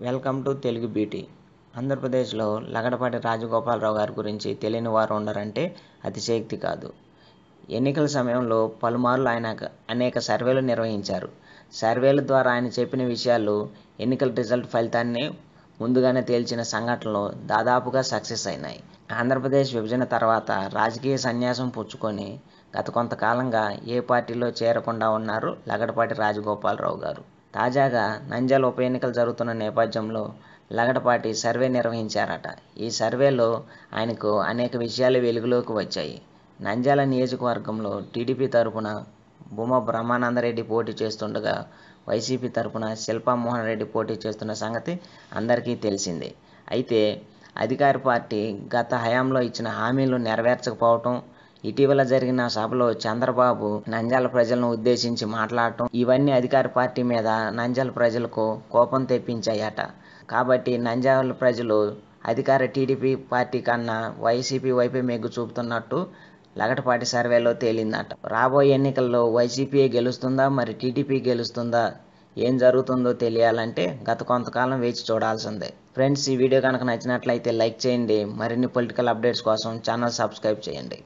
Welcome to Telugu beauty ఆంధ్రప్రదేశ్లో లగడపాటి రాజగోపాలరావు గారి గురించి తెలియని వారు ఉండరంటే అతిశయక్తి కాదు. ఎన్నికల సమయంలో పలుమార్లు ఆయన అనేక సర్వేలు నిర్వహించారు. సర్వేల ద్వారా ఆయన చెప్పిన విషయాలు ఎన్నికల రిజల్ట్ ఫలితాన్ని ముందుగానే తేల్చిన సంఘటనలు దాదాపుగా సక్సెస్ అయినాయి. ఆంధ్రప్రదేశ్ విభజన తర్వాత రాజకీయ సన్యాసం పుచ్చుకొని గత కొంతకాలంగా ఏ పార్టీలో చేరకుండా ఉన్నారు లగడపాటి రాజగోపాలరావు గారు. తాజాగా నంద్యాల ఉప ఎన్నికలు జరుగుతున్న నేపథ్యంలో లగడపాటి సర్వే నిర్వహించారట. ఈ సర్వేలో ఆయనకు అనేక విషయాలు వెలుగులోకి వచ్చాయి. నంద్యాల నియోజకవర్గంలో టీడీపీ తరపున భూమా బ్రహ్మానందరెడ్డి పోటీ చేస్తుండగా వైసీపీ తరపున శిల్పామోహన్ రెడ్డి పోటీ చేస్తున్న సంగతి అందరికీ తెలిసిందే. అయితే అధికార పార్టీ గత హయాంలో ఇచ్చిన హామీలు నెరవేర్చకపోవటం ఇటీవల జరిగిన సభలో చంద్రబాబు నంద్యాల ప్రజలను ఉద్దేశించి మాట్లాడటం ఇవన్నీ అధికార పార్టీ మీద నంద్యాల ప్రజలకు కోపం తెప్పించాయట. కాబట్టి నంద్యాల ప్రజలు అధికార టీడీపీ పార్టీ కన్నా వైసీపీ వైపే మెగ్గు చూపుతున్నట్టు లగటపాటి సర్వేలో తేలిందట. రాబోయే ఎన్నికల్లో వైసీపీ గెలుస్తుందా మరి టీడీపీ గెలుస్తుందా ఏం జరుగుతుందో తెలియాలంటే గత కొంతకాలం వేచి చూడాల్సిందే. ఫ్రెండ్స్ ఈ వీడియో కనుక నచ్చినట్లయితే లైక్ చేయండి. మరిన్ని పొలిటికల్ అప్డేట్స్ కోసం ఛానల్ సబ్స్క్రైబ్ చేయండి.